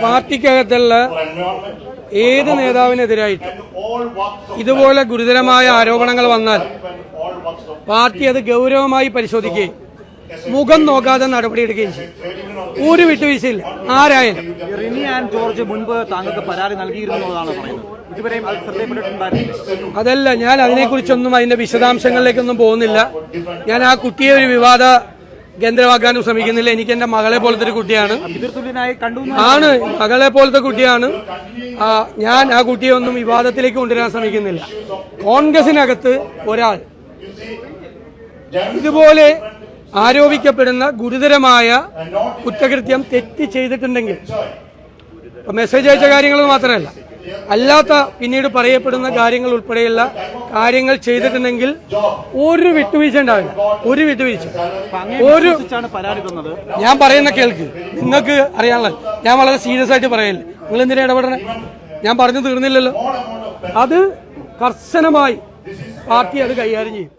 പാർട്ടിക്കകത്തുള്ള ഏത് നേതാവിനെതിരായിട്ട് ഇതുപോലെ ഗുരുതരമായ ആരോപണങ്ങൾ വന്നാൽ പാർട്ടി അത് ഗൗരവമായി പരിശോധിക്കുകയും മുഖം നോക്കാതെ നടപടിയെടുക്കുകയും ചെയ്യും. ഒരു വിട്ടുവീഴ്ചയില്ല. ആരായാലും. റിനി ആൻഡ് ജോർജ് മുൻപ് താങ്കൾക്ക് പരാതി നൽകിയിരുന്നു പറയുന്നത്. ഇതുവരെയും അത് ശ്രദ്ധയപ്പെട്ടിട്ടുണ്ടായിരുന്നില്ല അതല്ല ഞാൻ അതിനെക്കുറിച്ചൊന്നും അതിന്റെ വിശദാംശങ്ങളിലേക്കൊന്നും പോകുന്നില്ല. ഞാൻ ആ കുട്ടിയെ ഒരു വിവാദ കേന്ദ്രമാക്കാനും ശ്രമിക്കുന്നില്ല. എനിക്ക് എന്റെ മകളെ പോലത്തെ ഒരു കുട്ടിയാണ്. ആണ്. മകളെ പോലത്തെ കുട്ടിയാണ്. ഞാൻ ആ കുട്ടിയെ ഒന്നും വിവാദത്തിലേക്ക് കൊണ്ടുവരാൻ ശ്രമിക്കുന്നില്ല. കോൺഗ്രസിനകത്ത് ഒരാൾ ഇതുപോലെ ആരോപിക്കപ്പെടുന്ന ഗുരുതരമായ കുറ്റകൃത്യം തെറ്റ് ചെയ്തിട്ടുണ്ടെങ്കിൽ മെസ്സേജ് അയച്ച കാര്യങ്ങൾ മാത്രമല്ല. അല്ലാത്ത പിന്നീട് പറയപ്പെടുന്ന കാര്യങ്ങൾ ഉൾപ്പെടെയുള്ള കാര്യങ്ങൾ ചെയ്തിട്ടുണ്ടെങ്കിൽ ഒരു വിട്ടുവീഴ്ച ഉണ്ടാവില്ല ഒരു വിട്ടുവീഴ്ച. ഒരു ഞാൻ പറയുന്ന കേൾക്ക്. നിങ്ങൾക്ക് അറിയാനുള്ള ഞാൻ വളരെ സീരിയസ് ആയിട്ട് പറയല്ലേ? നിങ്ങൾ എന്തിനാ ഇടപെടണേ? ഞാൻ പറഞ്ഞു തീർന്നില്ലല്ലോ. അത് കർശനമായി പാർട്ടി അത് കൈകാര്യം ചെയ്യും.